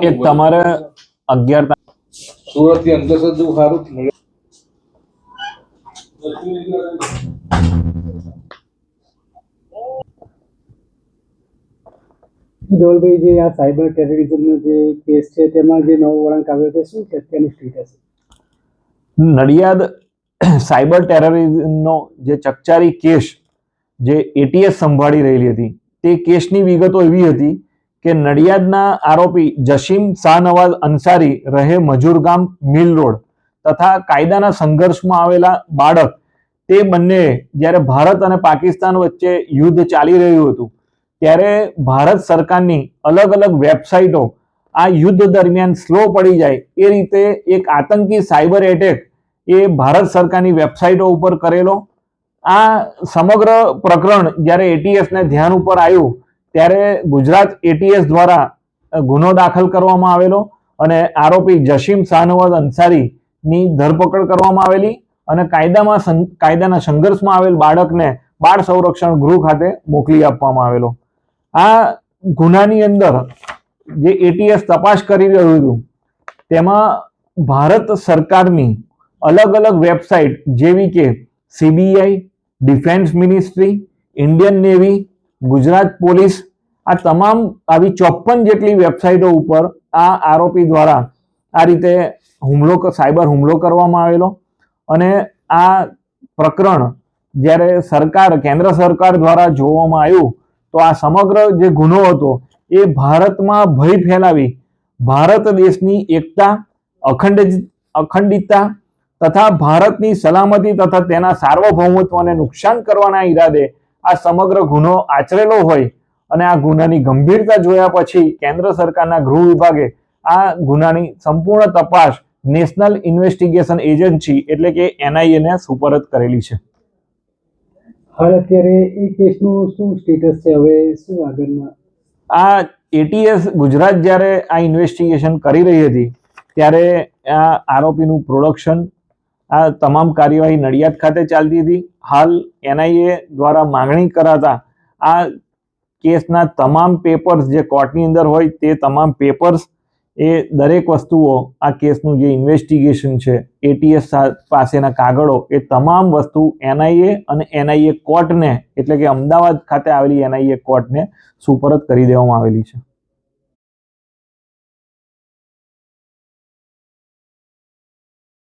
એક તમારે અગિયાર સુરતથી અંદર જવું સારું મળે. ધોલભાઈ જે આ સાયબર ટેરરિઝમનો જે કેસ છે તેમાં જે નવો વળાંક આવ્યો છે શું છે અત્યારનું સ્ટેટસ નડિયાદ સાયબર ટેરરિઝમનો જે ચકચારી કેસ જે એટીએસ સંભાળી રહેલી હતી તે કેસની વિગતો એવી હતી કે નડિયાદના આરોપી જસીમ શાહનવાઝ અંસારી રહે મજૂરગામ મિલ રોડ તથા કાયદાના સંઘર્ષમાં આવેલા બાળક તે બંને જ્યારે ભારત અને પાકિસ્તાન વચ્ચે યુદ્ધ ચાલી રહ્યું હતું, ત્યારે ભારત સરકારની અલગ અલગ વેબસાઇટો આ યુદ્ધ દરમિયાન સ્લો પડી જાય એ રીતે એક આતંકી સાયબર એટેક એ ભારત સરકારની વેબસાઇટો ઉપર કરેલો. આ સમગ્ર પ્રકરણ જ્યારે એટીએસને ધ્યાન ઉપર આવ્યું ત્યારે ગુજરાત એટીએસ દ્વારા ગુનો દાખલ કરવામાં આવેલો અને આરોપી જસીમ શાહનવાઝ અંસારીની ધરપકડ કરવામાં આવેલી અને કાયદામાં કાયદાના સંઘર્ષમાં આવેલ બાળકને બાળ સંરક્ષણ ગૃહ ખાતે મોકલી આપવામાં આવેલો. આ ગુનાની અંદર જે એટીએસ તપાસ કરી રહ્યું હતું, તેમાં ભારત સરકારની અલગ અલગ વેબસાઇટ જેવી કે CBI defence ministry Indian navy Gujarat police આ તમામ આવી ચોપન જેટલી વેબસાઇટો ઉપર આ આરોપી દ્વારા આ રીતે હુમલો સાયબર હુમલો કરવામાં આવેલો અને આ પ્રકરણ જ્યારે સરકાર, કેન્દ્ર સરકાર દ્વારા જોવામાં આવ્યું, તો આ સમગ્ર જે ગુનો હતો એ ભારતમાં ભય ફેલાવી, ભારત દેશની એકતા અખંડ અખંડિતતા તથા ભારતની સલામતી તથા તેના સાર્વભૌમત્વને નુકસાન કરવાના ઈરાદે આ સમગ્ર ગુનો આચરેલો હોય અને આ ગુનાની ગંભીરતા જોયા પછી કેન્દ્ર સરકારના ગૃહ વિભાગે આ ગુનાની સંપૂર્ણ તપાસ નેશનલ ઇન્વેસ્ટિગેશન એજન્સી એટલે કે એનઆઈએ ને સુપરત કરેલી છે. હાલ અત્યારે એ કેસનું શું સ્ટેટસ છે? હવે શું આગળના? આ એટીએસ ગુજરાત જ્યારે આ ઇન્વેસ્ટિગેશન કરી રહી હતી ત્યારે આ આરોપીનું પ્રોડક્શન આ તમામ કાર્યવાહી નડિયાદ ખાતે ચાલતી હતી. હાલ એનઆઈએ દ્વારા માંગણી કરાતા આ કેસના તમામ પેપર્સ જે કોર્ટની અંદર હોય તે તમામ પેપર્સ એ દરેક વસ્તુઓ આ કેસનું જે ઇન્વેસ્ટિગેશન છે એટીએસ પાસેના કાગળો એ તમામ વસ્તુ એનઆઈએ અને એનઆઈએ કોર્ટને, એટલે કે અમદાવાદ ખાતે આવેલી એનઆઈએ કોર્ટને સુપરત કરી દેવામાં આવેલી છે.